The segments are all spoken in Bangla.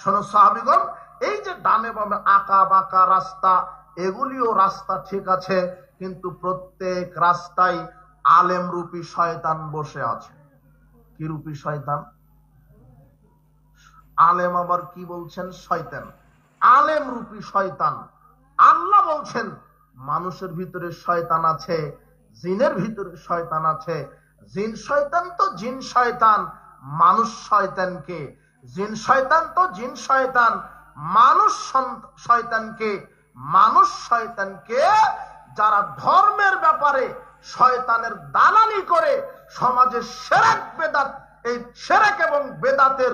শোনো সাহাবিগণ, এই যে ডানে বামে আঁকা বাঁকা রাস্তা, এগুলিও রাস্তা ঠিক আছে, কিন্তু প্রত্যেক রাস্তায় আলেম রূপী শয়তান বসে আছে। কি রূপী শয়তান? আলেম আবার কি বলছেন? শয়তান। আলেম রূপী শয়তান। আল্লাহ বলছেন, মানুষের ভিতরে শয়তান আছে, জিনের ভিতরে শয়তান আছে। জিন শয়তান তো জিন শয়তান, মানুষ শয়তানকে জিন শয়তান তো জিন শয়তান। মানুষ শয়তানকে মানুষ শয়তানকে যারা ধর্মের ব্যাপারে শয়তানের দালালি করে, সমাজে সেরেক বেদাত এই সেরেক এবং বেদাতের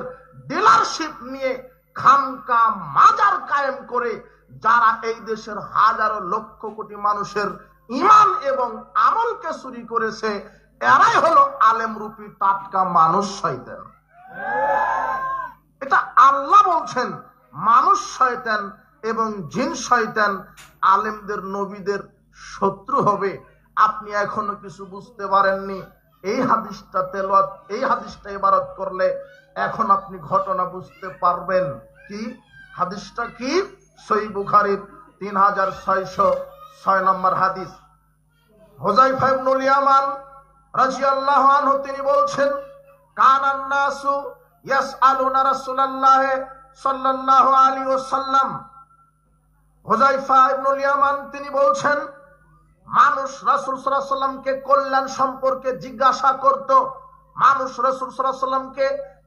ডিলারশিপ নিয়ে খামকা মাজার কায়েম করে, যারা এই দেশের হাজারো লক্ষ কোটি মানুষের ইমান এবং আমলকে চুরি করেছে, এরাই হলো আলেম রূপী টাটকা মানুষ শয়তান। এটা আল্লাহ বলছেন, মানুষ শয়তান এবং জিন শয়তান আলেমদের, নবীদের শত্রু হবে। আপনি এখনও কিছু বুঝতে পারেননি। এই হাদিসটা তেলাওয়াত, এই হাদিসটা ইবারত করলে এখন আপনি ঘটনা বুঝতে পারবেন। কি? হাদিসটা কি? সই বুখারির তিন হাজার ছয়শো ছয় নম্বর হাদিস। হোজাইফা ইবনুল ইয়ামান রাদিয়াল্লাহু আনহু, তিনি বলছেন, কানান নাসু ইয়াসআলুনা রাসূলুল্লাহ সাল্লাল্লাহু আলাইহি ওয়াসাল্লাম। হোজাইফা ইবনুল ইয়ামান, তিনি বলছেন, মানুষ রাসূল সাল্লামকে কল্যাণ সম্পর্কে জিজ্ঞাসা করত। মানুষ রাসূল সাল্লামকে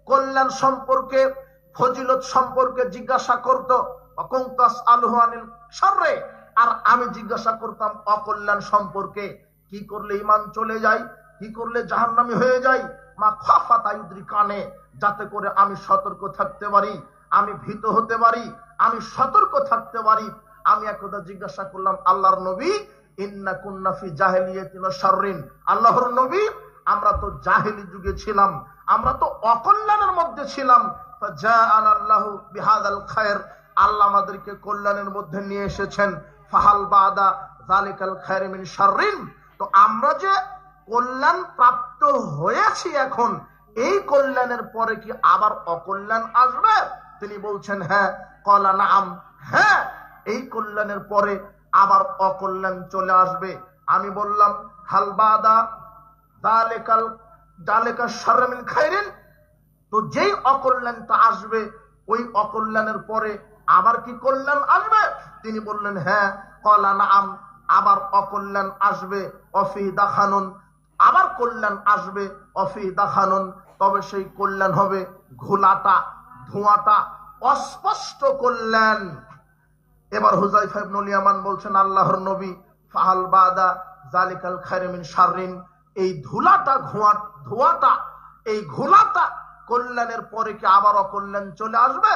কল্যাণ সম্পর্কে, ফজিলত সম্পর্কে জিজ্ঞাসা করত। অকংকাস আলহু আনিল শাররে, আর আমি জিজ্ঞাসা করতাম, অকল্যাণ সম্পর্কে কি করলে ইমান চলে যায়, কি করলে জাহান্নামি হয়ে যায় মা খাফা তাইদ্রি কানে যাতে করে আমি সতর্ক থাকতে পারি, আমি ভীত হতে পারি, আমি সতর্ক থাকতে পারি। আমি একদা জিজ্ঞাসা করলাম, আল্লাহর নবী, ইন্না কুন্নাফি জাহেলিয়াতিন শাররিন। আল্লাহর নবী, আমরা তো জাহেলি যুগে ছিলাম, আমরা তো অকল্যাণের মধ্যে ছিলাম। ফাজাআনা আল্লাহু বিহাদাল খায়র। আল্লাহ আমাদেরকে কল্যাণের মধ্যে নিয়ে এসেছেন। ফাহাল বাদা জালিকাল খায়র মিন শাররিন। তো আমরা যে কল্যাণ প্রাপ্ত হয়েছি এখন। এই কল্যাণের পরে কি আবার অকল্যাণ আসবে? তিনি বলছেন হ্যাঁ। কলা, নাম হ্যাঁ। এই কল্যাণের পরে আবার অকল্যাণ চলে আসবে। আমি বললাম হালবাদা দালেকাল, দালেকা শারমিন খাইরেন। তো যেই অকল্যাণটা আসবে, ওই অকল্যাণের পরে আবার কি কল্যাণ আসবে? তিনি বললেন হ্যাঁ। কলা, নাম, আবার অকল্যাণ আসবে। অফি দাখানুন আবার কল্যাণ আসবে, অফি দাখানুন তবে সেই কল্যাণ হবে ঘোলাটা, ধোঁয়াটা, অস্পষ্ট কল্যাণ। এবার হুজাইফা ইবনুল ইয়ামান বলছেন, আল্লাহর নবী, ফাহাল বাদা জালিকাল খায়রমিন শাররিন। এই ধুলাটা, ঘোয়া, ধোঁয়াটা, এই ঘোলাটা কল্যাণের পরে কি আবার অকল্যাণ চলে আসবে?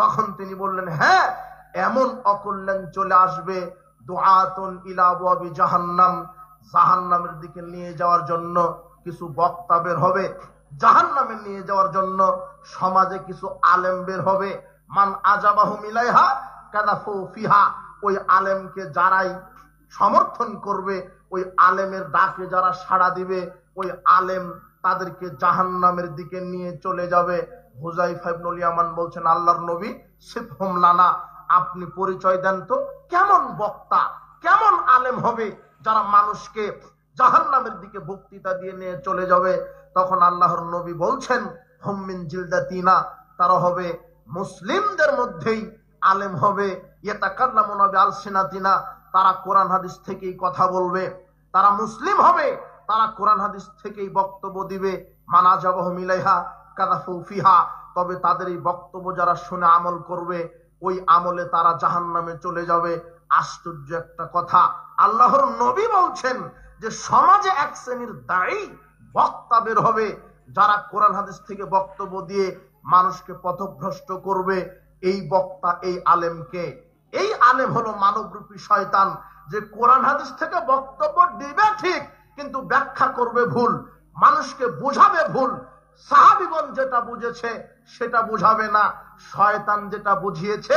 তখন তিনি বললেন হ্যাঁ এমন অকল্যাণ চলে আসবে। দোয়াতুন ইলা আবওয়াবি জাহান্নাম জাহান্নামের দিকে নিয়ে যাওয়ার জন্য কিছু বক্তা বের হবে, জাহান্নামে নিয়ে যাওয়ার জন্য সমাজে কিছু আলেম বের হবে। মান আজাবাহু মিলাইহা কাদাফু ফিহা, ওই আলেমকে যারাই সমর্থন করবে, ওই আলেমের ডাকে যারা সাড়া দিবে, ওই আলেম তাদেরকে জাহান্নামের দিকে নিয়ে চলে যাবে। হুজাইফা ইবনুল ইয়ামান বলছেন, আল্লাহর নবী সিফহুম লানা, আপনি পরিচয় দেন তো কেমন বক্তা, কেমন আলেম হবে? যারা মানুষকে জাহান্নামের দিকে বক্তৃতা দিয়ে নিয়ে চলে যাবে, তখন আল্লাহর নবী বলছেন হম্মিন জিলদাতিনা তারা হবে মুসলিমদের মধ্যেই আলেম হবে। ইয়েতাকাল্লামুনা বিআলসিনাতিনা তারা কোরআন হাদিস থেকেই কথা বলবে। তারা মুসলিম হবে, তারা কোরআন হাদিস থেকেই বক্তব্য দিবে। মানাজাবাহ মিলাইহা কাদাফু তবে তাদের এই বক্তব্য যারা শুনে আমল করবে, ওই আমলে তারা জাহান্নামে চলে যাবে। আশ্চর্য একটা কথা। আল্লাহর নবী বলছেন যে, সমাজে এক শ্রেণির দায়ী বক্তা বের হবে, যারা কোরআন হাদিস থেকে বক্তব্য দিয়ে মানুষকে পথভ্রষ্ট করবে। এই বক্তা, এই আলেমকে এই আলেম হলো মানবরূপী শয়তান, যে কোরআন হাদিস থেকে বক্তব্য দিবে ঠিক, কিন্তু ব্যাখ্যা করবে ভুল, মানুষকে বুঝাবে ভুল। সাহাবিগণ যেটা বুঝেছে, সেটা বুঝাবে না। শয়তান যেটা বুঝিয়েছে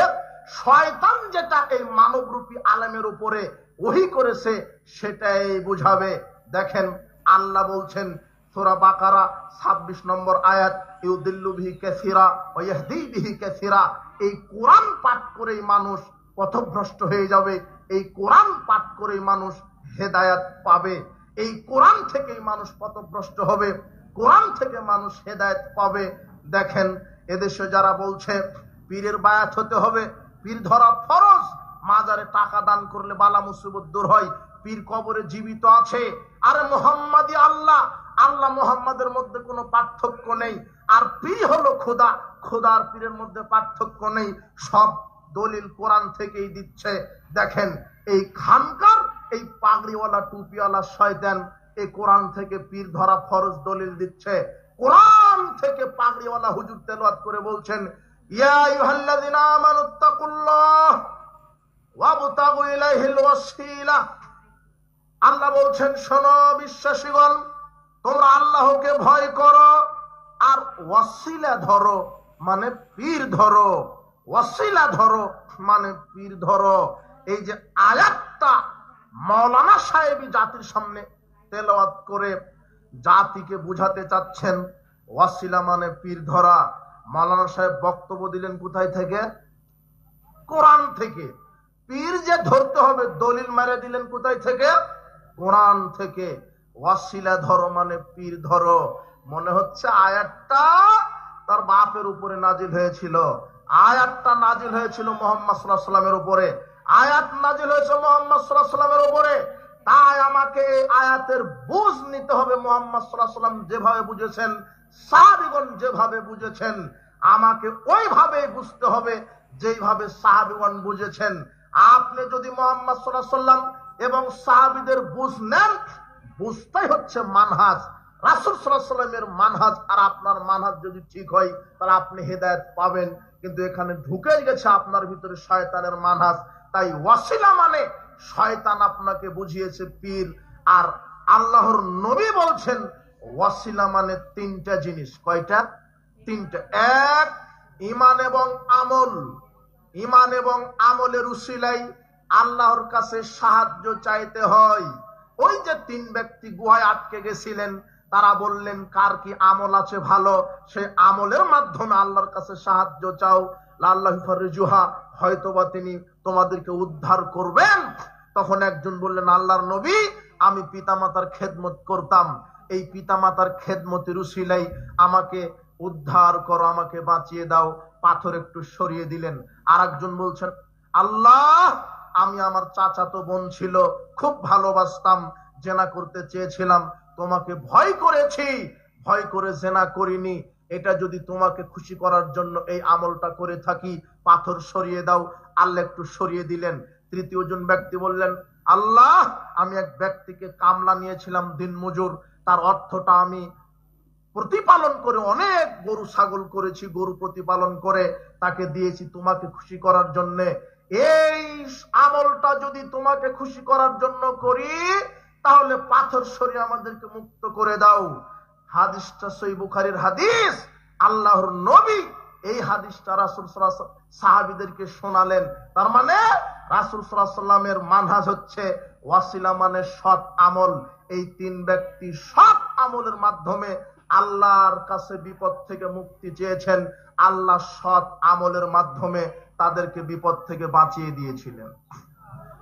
শয়তান যেটা এই মানবরূপী আলেমের উপরে ওহি করেছে, সেটাই বুঝাবে। দেখেন, আল্লাহ বলছেন, সোরা বাকারা 26 নম্বর আয়াত, ইউদিল্লু বিহি কাসীরা ওয়া ইয়াহদি বিহি কাসীরা। এই কোরআন পাঠ করেই মানুষ পথভ্রষ্ট হয়ে যাবে, এই কোরআন পাঠ করেই মানুষ হেদায়াত পাবে। এই কোরআন থেকেই মানুষ পথভ্রষ্ট হবে, কোরআন থেকে মানুষ হেদায়েত পাবে। দেখেন, এদেশে যারা বলছে, পীরের বায়াত হতে হবে পীর ধরা ফরজ। মাজারে টাকা দান করলে বালা মুসিবত দূর হয়। পীর কবরে জীবিত আছে। আর মোহাম্মদী আল্লাহ। আল্লাহ মোহাম্মদের মধ্যে কোনো পার্থক্য নেই। আর পীর হলো খোদা। খোদার পীরের মধ্যে পার্থক্য নেই। সব দলিল কোরআন থেকেই দিচ্ছে। দেখেন, এই খানকার, এই পাগড়িওয়ালা, টুপিওয়ালা শয়তান, এই কোরআন থেকে পীর ধরা ফরজ দলিল দিচ্ছে। কোরআন থেকে পাগড়িওয়ালা হুজুর তেলাওয়াত করে বলছেন আল্লাহ বলছেন, শোনো বিশ্বাসীগণ, তোমরা আল্লাহকে ভয় করো আর ওয়াসিলা ধরো মানে পীর ধরো। ওয়াসিলা ধরো মানে পীর ধরো। এই যে আয়াতটা মৌলানা সাহেবই জাতির সামনে তেলাওয়াত করে জাতিকে বুঝাতে চাচ্ছেন, ওয়াসিলা মানে পীর ধরা। মৌলানা সাহেব বক্তব্য দিলেন কোথায় থেকে? কোরআন থেকে। পীর যে ধরতে হবে, দলিল মেরে দিলেন কোথায় থেকে? কোরআন থেকে। ওয়াসিলা ধরো মানে পীর ধরো। মনে হচ্ছে আয়াতটা তার বাপের উপরে নাজিল হয়েছিল। আয়াতটা নাজিল হয়েছিল মোহাম্মদ সাল্লাহ সাল্লামের উপরে। আয়াত নাজিল হয়েছে মোহাম্মদ সাল্লাহ সাল্লামের উপরে। তাই আমাকে আয়াতের বুঝ নিতে হবে মোহাম্মদ সাল্লাহ সাল্লাম যেভাবে বুঝেছেন। সাহাবিগণ যেভাবে বুঝেছেন, আমাকে ওইভাবে বুঝতে হবে যেইভাবে সাহাবিগণ বুঝেছেন। আপনি যদি মোহাম্মদ সাল্লাম এবং সাহাবিদের বুঝ নেন, বুঝতেই হচ্ছে মানহাজ। রাসুল সাল্লামের মানহাজ আর আপনার মানহাজ যদি ঠিক হয়, তাহলে আপনি হেদায়ত পাবেন। কিন্তু এখানে ঢুকে গেছে আপনার ভিতরে শয়তানের মানহাজ। তাই ওয়াসিলা মানে শয়তান আপনাকে বুঝিয়েছে পীর। আর আল্লাহর নবী বলছেন ওয়াসিলা মানে তিনটা জিনিস। কয়টা? তিনটা। এক ইমান এবং আমল। ইমান এবং আমলের উসিলাই আল্লাহর কাছে সাহায্য চাইতে হয়। ওই যে তিন ব্যক্তি গুহায় আটকে গেছিলেন, তারা বললেন, কার কি আমল আছে ভালো? সে আমলের মাধ্যমে আল্লাহর কাছে সাহায্য চাও। আল্লাহ ফরজুহা হয়তোবা তিনি তোমাদেরকে উদ্ধার করবেন। তখন একজন বললেন, আল্লাহর নবী, আমি পিতামাতার খেদমত করতাম। এই পিতামাতার খেদমতের উসিলাই আমাকে উদ্ধার করো, আমাকে বাঁচিয়ে দাও। পাথর একটু সরিয়ে দিলেন। আর একজন বলছেন, আল্লাহ, আমি আমার চাচাতো বোন ছিল, খুব ভালোবাসতাম, জেনা করতে চেয়েছিলাম, তোমাকে ভয় করেছি, ভয় করে জেনা করিনি। এটা যদি তোমাকে খুশি করার জন্য এই আমলটা করে থাকি, পাথর সরিয়ে দাও। আল্লাহ একটু সরিয়ে দিলেন। তৃতীয় জন ব্যক্তি বললেন, আল্লাহ, আমি এক ব্যক্তিকে কামলা নিয়েছিলাম দিন মজুর তার অর্থটা আমি প্রতিপালন করে, অনেক গরু ছাগল করেছি, গরু প্রতিপালন করে তাকে দিয়েছি তোমাকে খুশি করার জন্য। এই আমলটা যদি তোমাকে খুশি করার জন্য করি, তাহলে পাথর সরিয়ে আমাদেরকে মুক্ত করে দাও। হাদিসটা সই বুখারির হাদিস। আল্লাহর নবী এই হাদিসটা রাসুল সাহাবিদেরকে শোনালেন। তার মানে রাসুল সাল্লামের মানহাজ হচ্ছে ওয়াসিলা মানে সৎ আমল। এই তিন ব্যক্তি সৎ আমলের মাধ্যমে আল্লাহর কাছে বিপদ থেকে মুক্তি চেয়েছেন। আল্লাহ সৎ আমলের মাধ্যমে তাদেরকে বিপদ থেকে বাঁচিয়ে দিয়েছিলেন।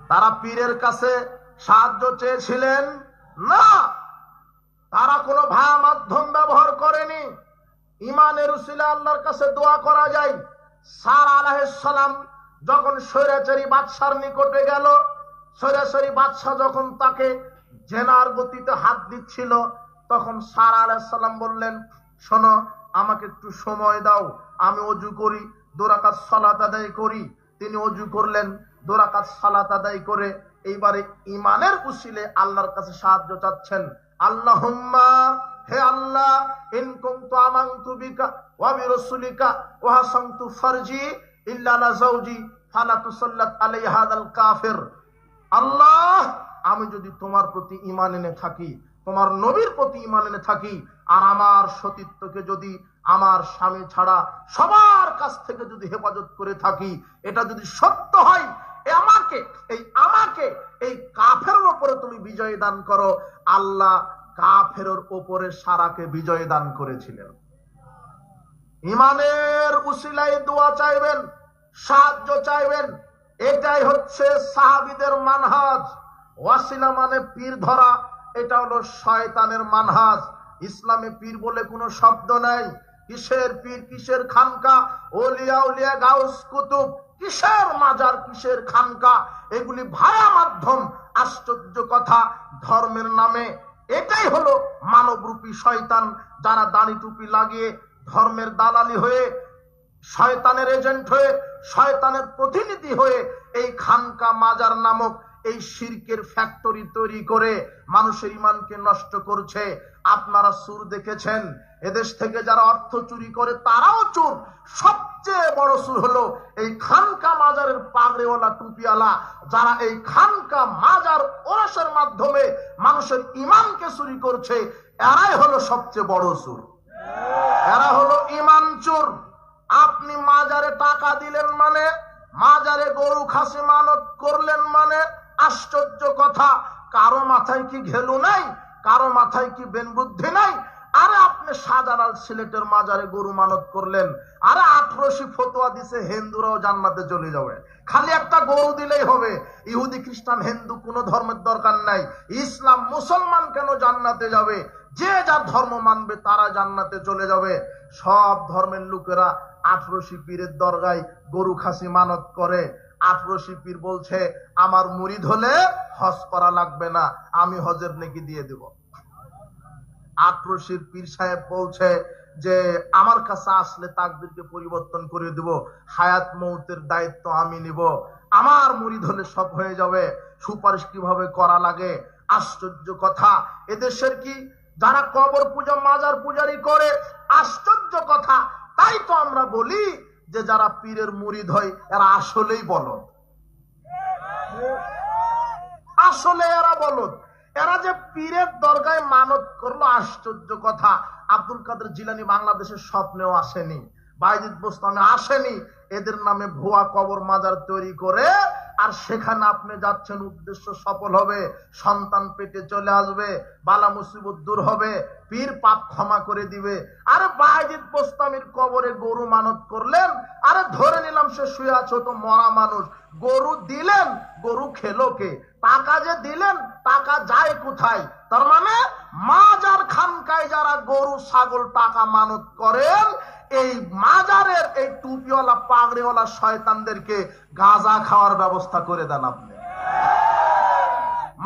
তারা পীরের কাছে সাহায্য চেয়েছিলেন, না, তারা কোনো ভা মাধ্যম ব্যবহার করেনি। ইমানের উসিলা আল্লাহর কাছে দোয়া করা যায়। সার আলাহাম যখন স্বৈরাচারী বাদশার নিকটে গেল, স্বৈরাচারী বাদশাহ যখন তাকে জেনার গতিতে হাত দিচ্ছিল, তখন সার আলাহাম বললেন, শোনো, আমাকে একটু সময় দাও, আমি অজু করি, দোরাকাত সালাত আদায় করি। তিনি অজু করলেন, দোরাকাত সালাত আদায় করে এইবারে ইমানের উসিলে আল্লাহর কাছে সাহায্য চাচ্ছেন। আল্লাহুম্মা, হে আল্লাহ, ইন কুনতু আমানতু বিকা ওয়া বিরাসুলিকা ওয়া হাসানতু ফারজি আল্লাহ, আমি যদি তোমার প্রতি ঈমান এনে থাকি, তোমার নবীর প্রতি ঈমান এনে থাকি, আর আমার সতীত্বকে যদি আমার স্বামী ছাড়া সবার কাছ থেকে যদি হেফাজত করে থাকি, এটা যদি সত্য হয় আমাকে, এই আমাকে, এই কাফের উপরে তুমি বিজয় দান করো। আল্লাহ কাফের ওপরে সারাকে বিজয় দান করেছিলেন। ইমানের উসিলাই দোয়া চাইবেন, সাহায্য চাইবেন। এটাই হচ্ছে সাহাবিদের মানহাজ। ওয়াসিলা মানে পীর ধরা, এটা হলো শয়তানের মানহাজ। ইসলামে পীর বলে কোনো শব্দ নাই। কিসের পীর, কিসের খানকা? ওলিয়া উলিয়া, গাউস কুতুব, কিসের মাজার, কিসের খানকা? এগুলি ভায়া মাধ্যম, আশ্চর্য কথা ধর্মের নামে। এটাই হলো মানবরূপী শয়তান, যারা দাড়ি টুপি লাগিয়ে ধর্মের দালালি হয়ে, শয়তানের এজেন্ট হয়ে, শয়তানের প্রতিনিধি হয়ে এই খানকা মাজার নামক এই শিরকের ফ্যাক্টরি তৈরি করে মানুষের ইমানকে নষ্ট করছে। আপনারা সুর দেখেছেন? এদেশ থেকে যারা অর্থ চুরি করে, তারাও চোর। সবচেয়ে বড় সুর হলো এই খানকা মাজারের পাগড়েওয়ালা টুপিওয়ালা, যারা এই খানকা মাজার ওরসের মাধ্যমে মানুষের ইমানকে চুরি করছে। এরাই হলো সবচেয়ে বড় সুর এরা হলো ইমান চোর। আপনি মাজারে টাকা দিলেন মানে মাজারে গরু খাসি মানত করলেন মানে আশ্চর্য কথা। কারও মাথায় কি ঘেলু নাই? কারও মাথায় কি বেন বুদ্ধি নাই? আরে আপনি শাহজালাল সিলেটের মাজারে গরু মানত করলেন। আরে আঠারোশি ফতোয়া দিছে, হিন্দুরাও জান্নাতে চলে যাবে। খালি একটা গরু দিলেই হবে। ইহুদি, খ্রিস্টান, হিন্দু কোনো ধর্মের দরকার নাই। ইসলাম মুসলমান কেন জান্নাতে যাবে? যে যার ধর্ম মানবে তারা জান্নাতে চলে যাবে। সব ধর্মের লোকেরা আঠারোশি পীরের দরগায় গরু খাসি মানত করে। আঠারোশি পীর বলছে, আমার মুরিদ হলে হজ করা লাগবে না, আমি হজের নেকি দিয়ে দেব। আক্রোশীর পীর সাহেব বলছে যে, আমার কাছে আসলে তাকদিরকে পরিবর্তন করে দিব, হায়াত মৌতের দায়িত্ব আমি নিব। আমার মুরিদ হলে সব হয়ে যাবে, সুপারিশ কীভাবে করা লাগে? আশ্চর্য কথা, এদেশের কি যারা কবর পূজা, মাজার পূজারি করে, আশ্চর্য কথা। তাই তো আমরা বলি যে যারা পীরের মুরিদ হয়, এরা আসলেই বলদ। আসলে এরা বলদ। এরা যে পীরের দরগায় মানত করল, আশ্চর্য কথা। আব্দুল কাদের জিলানি বাংলাদেশের স্বপ্নেও আসেনি। বাইজিদ বোস্তানে আসেনি। এদের নামে ভুয়া কবর, মাজার তৈরি করে আর সেখানে আপনি যাচ্ছেন, উদ্দেশ্য সফল হবে, সন্তান পেটে চলে আসবে, বালা মুসিবত দূর হবে, পীর পাপ ক্ষমা করে দিবে। আরে বাইজিদ বোস্তামির কবরে গরু মানত করলেন, আরে ধরে নিলাম সে শুয়ে আছে তো মরা মানুষ। গরু দিলেন, গরু খেলো কে? টাকা যে দিলেন, টাকা যায় কোথায়? তার মানে মাজার খানকায় যারা গরু, ছাগল, টাকা মানত করেন এই মাজারের এই টুপিওয়ালা, পাগড়িওয়ালা শয়তানদেরকে গাঁজা খাওয়ার ব্যবস্থা করে দেন আপনি।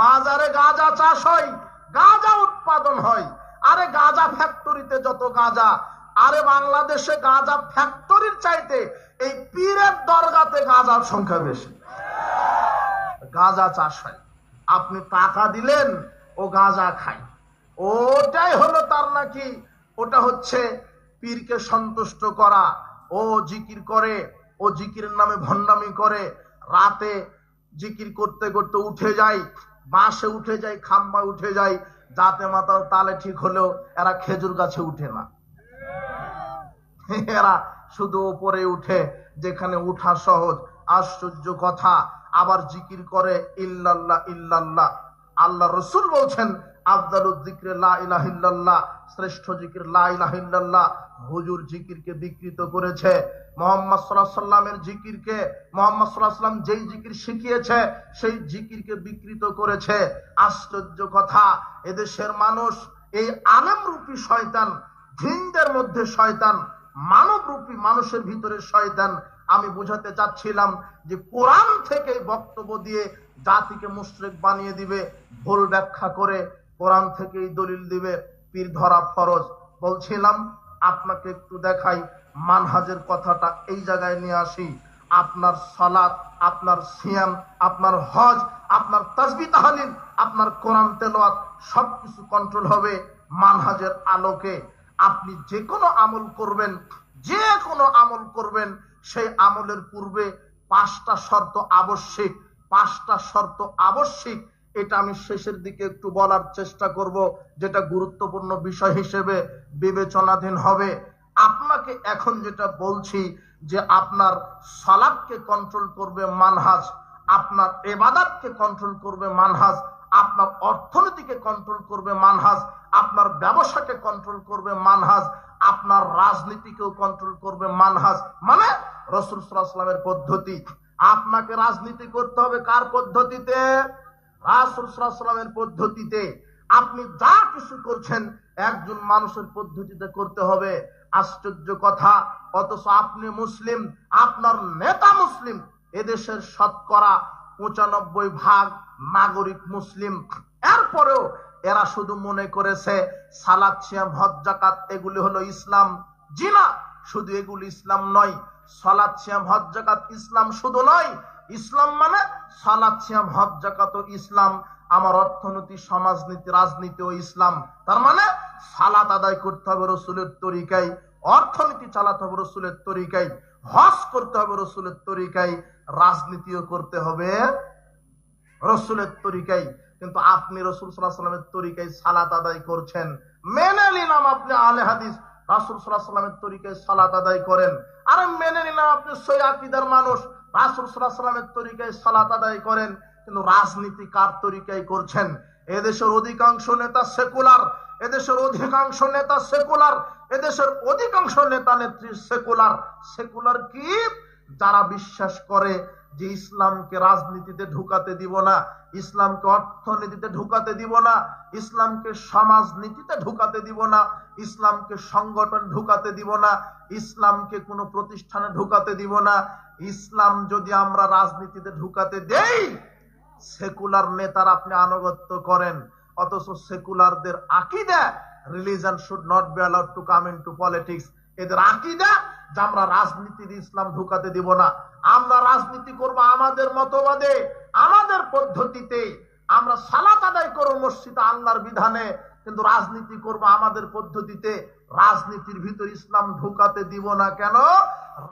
মাজারে গাঁজা চাষ হয়, গাঁজা উৎপাদন হয়। আরে গাঁজা ফ্যাক্টরিতে যত গাঁজা, আরে বাংলাদেশে গাঁজা ফ্যাক্টরির চাইতে এই পীরের দরগাতে গাঁজার সংখ্যা বেশি। গাঁজা চাষ হয়। আপনি টাকা দিলেন, ও গাঁজা খায়। ওটাই হলো তার নাকি, ওটা হচ্ছে পীরকে সন্তুষ্ট করা, ও জিকির করে, ও জিকিরের নামে ভণ্ডামি করে, রাতে জিকির করতে করতে উঠে যায়, বাঁশে উঠে যায় খাম্বা উঠে যায়, যাতে মাতাল তালে ঠিক হলেও এরা খেজুর গাছে উঠে না। এরা শুধু উপরে উঠে, যেখানে উঠা সহজ। আশ্চর্য কথা, আবার জিকির করে, ইল্লাল্লাহ ইল্লাল্লাহ। আল্লাহ রসুল বলছেন আফদালুদ জিক্রে লা ইলাহা ইল্লাল্লাহ, শ্রেষ্ঠ জিকির লা ইলাহা ইল্লাল্লাহ, হুজুর জিকিরকে বিকৃত করেছে। মোহাম্মদ সাল্লাল্লাহু সাল্লামের জিকিরকে মোহাম্মদ সাল্লাল্লাহু সাল্লাম যেই জিকির শিখিয়েছে, সেই জিকিরকে বিকৃত করেছে। আশ্চর্য কথা, এদেশের মানুষ, এই আলেম রূপী শয়তান, জিনদের মধ্যে শয়তান মানব রূপী মানুষের ভিতরে শয়তান। আমি বুঝাতে চাচ্ছিলাম যে কোরআন থেকে বক্তব্য দিয়ে জাতিকে মুশরিক বানিয়ে দিবে, ভুল ব্যাখ্যা করে কোরআন থেকেই দলিল দিবে, পীর ধরা ফরজ। বলছিলাম, আপনাকে একটু দেখাই, মানহাজের কথাটা এই জায়গায় নিয়ে আসি। আপনার সালাত, আপনার সিয়াম, আপনার হজ, আপনার তাসবি তাহালিল, আপনার কোরআন তেলাওয়াত, সবকিছু কন্ট্রোল হবে মানহাজের আলোকে। আপনি যে কোনো আমল করবেন যে কোনো আমল করবেন, সেই আমলের পূর্বে পাঁচটা শর্ত আবশ্যিক। পাঁচটা শর্ত আবশ্যিক এটা আমি শেষের দিকে একটু বলার চেষ্টা করব, যেটা গুরুত্বপূর্ণ বিষয় হিসেবে বিবেচনাধীন হবে। আপনাকে এখন যেটা বলছি যে আপনার সালাদকে কন্ট্রোল করবে মানহাজ, আপনার এবাদাতকে কন্ট্রোল করবে মানহাজ, আপনার অর্থনীতিকে কন্ট্রোল করবে মানহাজ, আপনার ব্যবসাকে কন্ট্রোল করবে মানহাজ, আপনার রাজনীতিকেও কন্ট্রোল করবে মানহাজ। মানে রসুল সাল্লামের পদ্ধতি। আপনাকে রাজনীতি করতে হবে কার পদ্ধতিতে? রাসুল সাল্লামের পদ্ধতিতে আপনি যা কিছু করছেন, একজন মানুষের পদ্ধতিতে করতে হবে। আশ্চর্য কথা, অথচ আপনি মুসলিম, আপনার নেতা মুসলিম, এদেশের শতকরা পঁচানব্বই ভাগ নাগরিক মুসলিম। এরপরেও এরা শুধু মনে করেছে, সালাদ, সিয়াম, হজ জাকাত এগুলি হলো ইসলাম। জি না, শুধু এগুলি ইসলাম নয়, সালাদ, সিয়াম, হজ জাকাত ইসলাম শুধু নয় ইসলাম মানে সালাদ, সিয়াম, হজ জাকাত ইসলাম। আমার অর্থনীতি, সমাজনীতি, রাজনীতি ও ইসলাম। তার মানে সালাত আদায় করতে হবে রসুলের তরিকায়, অর্থনীতি চালাতে হবে রসুলের তরিকায়, হজ করতে হবে রসুলের তরিকায়, রাজনীতিও করতে হবে রসুলের তরিকায়। কিন্তু আপনি রসুল সাল্লাহ সাল্লামের তরিকায় সালাত আদায় করছেন। মেনে নিলাম আপনি আলে হাদিস। রাসুল সাল্লাহ সাল্লামের তরিকায় সালাত আদায় করেন। আরে মেনে নিলাম আপনি সই আকিদার মানুষ। রাসুল সাল্লামের তরিকায় সালাত আদায় করেন, কিন্তু রাজনীতি কার তরিকায় করছেন? এদেশের অধিকাংশ নেতা সেকুলার, এদেশের অধিকাংশ নেতা সেকুলার, এদেশের অধিকাংশ নেতা নেত্রী সেকুলার। সেকুলার কি? যারা বিশ্বাস করে যে ইসলামকে রাজনীতিতে ঢুকাতে দিব না, ইসলামকে অর্থনীতিতে ঢুকাতে দিব না, ইসলামকে সমাজনীতিতে ঢুকাতে দিব না, ইসলামকে সংগঠন ঢুকাতে দিব না, ইসলামকে কোনো প্রতিষ্ঠানে ঢুকাতে দিব না, ইসলাম যদি আমরা রাজনীতিতে ঢুকাতে দেই, সেকুলার নেতার আপনি আনুগত্য করেন, অথচ সেকুলারদের আকিদা, religion should not be allowed to come into politics, এদের আকিদা যে আমরা রাজনীতির ইসলাম ঢুকাতে দিব না, আমরা রাজনীতি করব আমাদের মতবাদে, আমাদের পদ্ধতিতে, আমরা সালাত আদায় করব মসজিদে আল্লাহর বিধানে, কিন্তু রাজনীতি করব আমাদের পদ্ধতিতে, রাজনীতির ভিতর ইসলাম ঢুকাতে দিব না কেন?